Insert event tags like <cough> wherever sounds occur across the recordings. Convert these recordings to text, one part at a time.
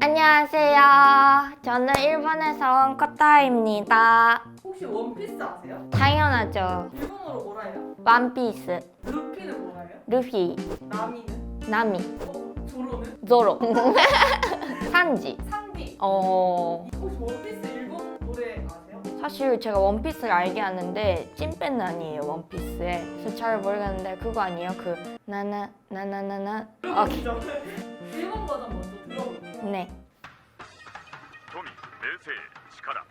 안녕하세요. 저는 일본에서 온 코타입니다. 혹시 원피스 아세요? 당연하죠. 일본어로 뭐라 해요? 원피스, 루피는 뭐라 해요? 루피, 나미는? 나미, 어? 조로는? 조로, <laughs> 산지. 상디 어 혹시 원피스 일본 노래 아세요? 사실 제가 원피스를 알게 하는데 찐팬은 아니에요 원피스에. 그래서 잘 모르겠는데 그거 아니에요? 그 나나 나나나나. 오케이. <laughs> 일본 버전 들어볼게요 네. 富名声力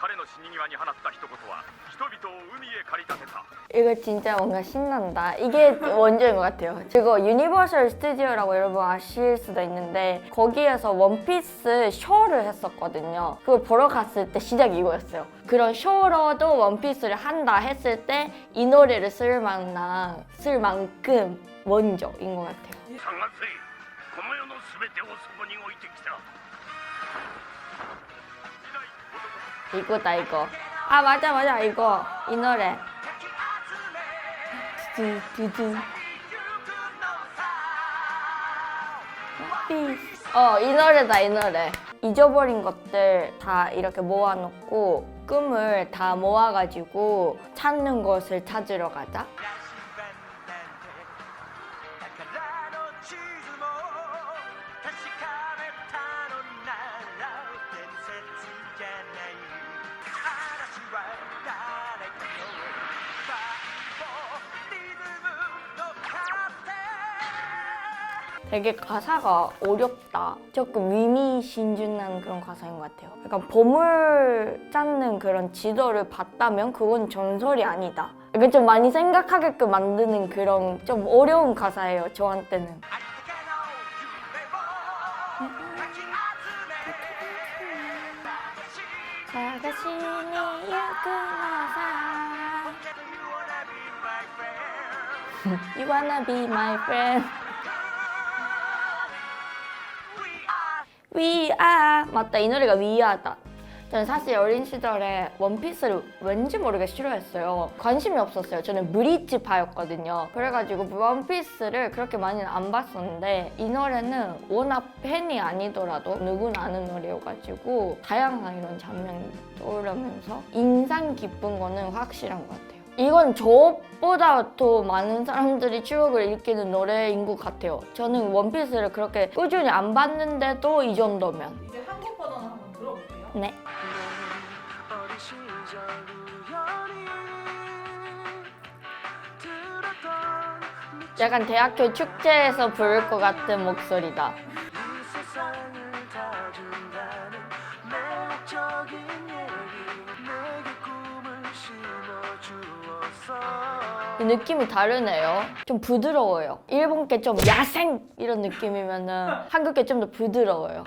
彼の死に際に放った一言は人々を海へ駆り立てた 이거 진짜 뭔가 신난다. 이게 원조인 것 같아요. 그거 유니버설 스튜디오라고 여러분 아실 수도 있는데 거기에서 원피스 쇼를 했었거든요. 그걸 보러 갔을 때 시작이 이거였어요. 그런 쇼로도 원피스를 한다 했을 때 이 노래를 쓸 만한 쓸 만큼 원조인 것 같아요. 探せこ 이거다 이거. 아 맞아 맞아 이거 이 노래. 어이 노래다 이 노래. 잊어버린 것들 다 이렇게 모아놓고 꿈을 다 모아가지고 찾는 것을 찾으러 가자. 되게 가사가 어렵다. 조금 의미신중한 그런 가사인 것 같아요. 약간 보물 찾는 그런 지도를 봤다면 그건 전설이 아니다. 약간 좀 많이 생각하게끔 만드는 그런 좀 어려운 가사예요. 저한테는. 음. <laughs> 이 wanna be my friend. Are 맞다. 이 노래가 위아다. 저는 사실 어린 시절에 원피스를 왠지 모르게 싫어했어요. 관심이 없었어요. 저는 브리지파였거든요. 그래가지고 원피스를 그렇게 많이는 안 봤었는데 이 노래는 워낙 팬이 아니더라도 누구나 아는 노래여가지고 다양한 이런 장면이 떠오르면서 인상 깊은 거는 확실한 것 같아요 이건 저보다 더 많은 사람들이 추억을 일으키는 노래인 것 같아요. 저는 원피스를 그렇게 꾸준히 안 봤는데도 이 정도면. 이제 한국 버전을 한번 들어볼게요. 네. 약간 대학교 축제에서 부를 것 같은 목소리다. 다 느낌이 다르네요. 좀 부드러워요. 일본 게 좀 야생 이런 느낌이면은 한국 게 좀 더 부드러워요.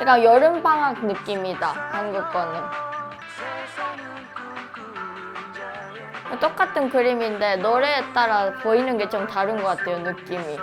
약간 여름 방학 느낌이다. 한국 거는. 똑같은 그림인데 노래에 따라 보이는 게 좀 다른 것 같아요. 느낌이.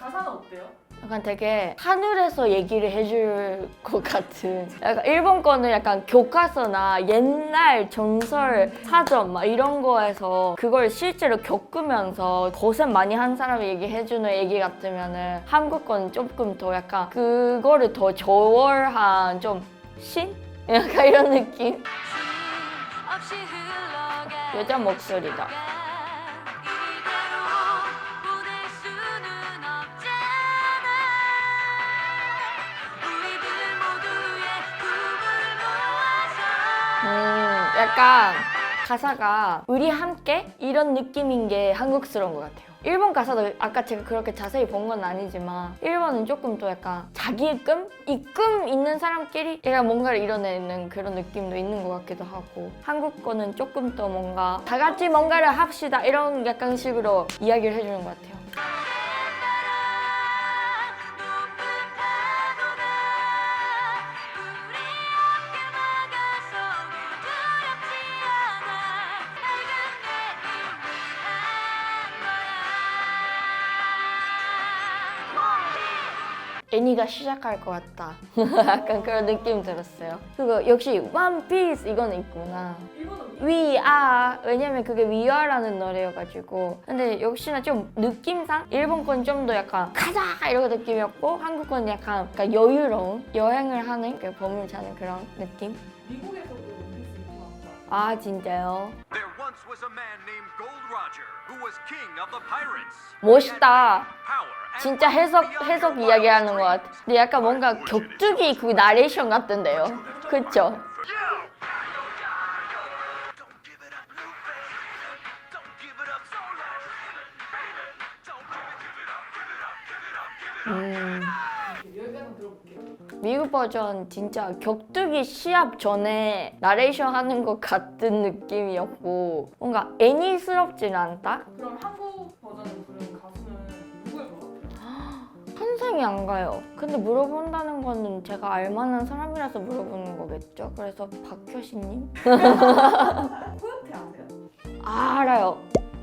가사는 어때요? 약간 되게 하늘에서 얘기를 해줄 것 같은. 약간 일본 거는 약간 교과서나 옛날 전설 사전 막 이런 거에서 그걸 실제로 겪으면서 고생 많이 한 사람이 얘기해주는 얘기 같으면은 한국 거는 조금 더 약간 그거를 더 저월한 좀 신? 약간 이런 느낌? 여자 목소리다 약간 가사가 우리 함께 이런 느낌인 게 한국스러운 것 같아요. 일본 가사도 아까 제가 그렇게 자세히 본 건 아니지만 일본은 조금 더 약간 자기의 꿈? 이 꿈 있는 사람끼리 약간 뭔가를 이뤄내는 그런 느낌도 있는 것 같기도 하고 한국 거는 조금 더 뭔가 다 같이 뭔가를 합시다 이런 약간 식으로 이야기를 해주는 것 같아요. 애니가 시작할 것 같다. <laughs> 약간 그런 느낌 들었어요. 그리고 역시 원피스 이거는 있구나. 위아 왜냐면 그게 위아라는 노래여가지고 근데 역시나 좀 느낌상 일본 건 좀 더 약간 가자 이런 느낌이었고 한국 건 약간 그러니까 여유로운 여행을 하는 그 범을 자는 그런 느낌 아 진짜요 There once was a man named Gold Roger who was king of the pirates. 멋있다 진짜 해석 해석 이야기하는 것 같아 근데 약간 뭔가 격투기 그 나레이션 같던데요 그쵸. 음. 미국 버전 진짜 격투기 시합 전에 나레이션 하는 것 같은 느낌이었고 뭔가 애니스럽진 않다? 그럼 한국 버전을 부른 가수는 누구일 것 같아요? 환상이 안 가요. 근데 물어본다는 거는 제가 알만한 사람이라서 물어보는 거겠죠? 그래서 박효신님? <laughs> 코요테 아세요? 아, 알아요.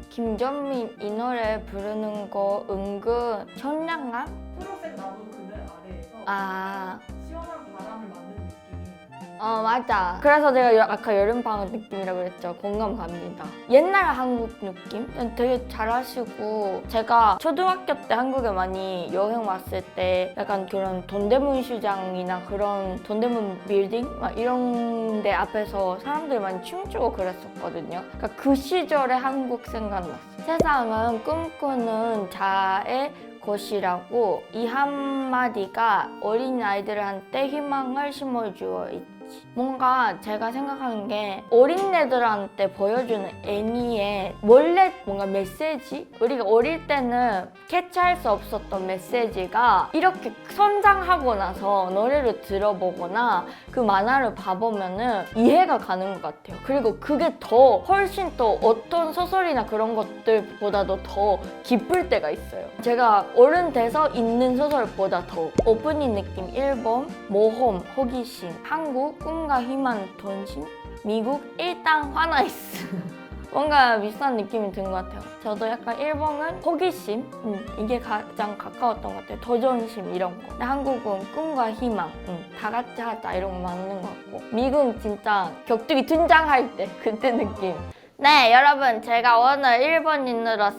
김전민 이 노래 부르는 거 은근 청량감? 초록색 나무 그늘 아래에서 아, 시원한 바람을 맞는 느낌이 어 맞아. 그래서 제가 여- 아까 여름방학 느낌이라고 그랬죠. 공감 갑니다. 옛날 한국 느낌? 되게 잘하시고 제가 초등학교 때 한국에 많이 여행 왔을 때 약간 그런 돈대문 시장이나 그런 돈대문 빌딩 막 이런 데 앞에서 사람들이 많이 춤추고 그랬었거든요. 그러니까 그 시절의 한국 생각났어. 세상은 꿈꾸는 자의 곳이라고 이 한마디가 어린 아이들한테 희망을 심어주어 있지. 뭔가 제가 생각하는 게 어린애들한테 보여주는 애니의 원래 뭔가 메시지? 우리가 어릴 때는 캐치할 수 없었던 메시지가 이렇게 성장하고 나서 노래를 들어보거나 그 만화를 봐보면은 이해가 가는 것 같아요. 그리고 그게 더 훨씬 또 어떤 소설이나 그런 것들보다도 더 기쁠 때가 있어요. 제가 어른 돼서 읽는 소설보다 더 오프닝 느낌 일본, 모험, 호기심, 한국, 꿈과 희망, 돈심, 미국, 일당 화나 있어. <laughs> 뭔가 비슷한 느낌이 든 것 같아요. 저도 약간 일본은 호기심, 음, 이게 가장 가까웠던 것 같아요. 도전심 이런 거. 한국은 꿈과 희망, 음, 다 같이 하자 이런 거 맞는 것 같고. 미국은 진짜 격투기 등장할 때 <laughs> 그때 느낌. 네, 여러분 제가 오늘 일본인으로서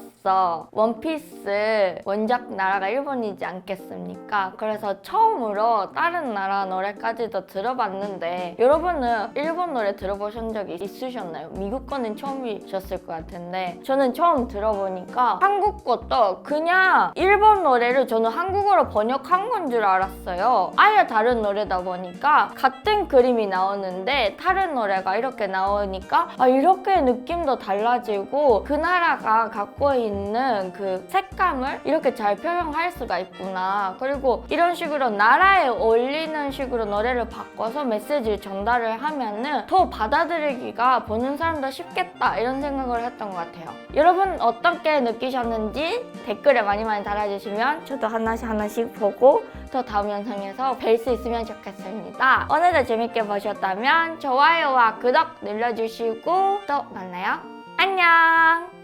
원피스 원작 나라가 일본이지 않겠습니까? 그래서 처음으로 다른 나라 노래까지도 들어봤는데 여러분은 일본 노래 들어보신 적이 있으셨나요? 미국 거는 처음이셨을 것 같은데 저는 처음 들어보니까 한국 것도 그냥 일본 노래를 저는 한국어로 번역한 건 줄 알았어요. 아예 다른 노래다 보니까 같은 그림이 나오는데 다른 노래가 이렇게 나오니까 아 이렇게 느낌도 달라지고 그 나라가 갖고 있는 그 색감을 이렇게 잘 표현할 수가 있구나. 그리고 이런 식으로 나라에 어울리는 식으로 노래를 바꿔서 메시지를 전달을 하면은 더 받아들이기가 보는 사람도 쉽겠다 이런 생각을 했던 것 같아요. 여러분 어떻게 느끼셨는지 댓글에 많이 많이 달아주시면 저도 하나씩 하나씩 보고 또 다음 영상에서 뵐 수 있으면 좋겠습니다. 오늘도 재밌게 보셨다면 좋아요와 구독 눌러주시고 또 만나요. 안녕!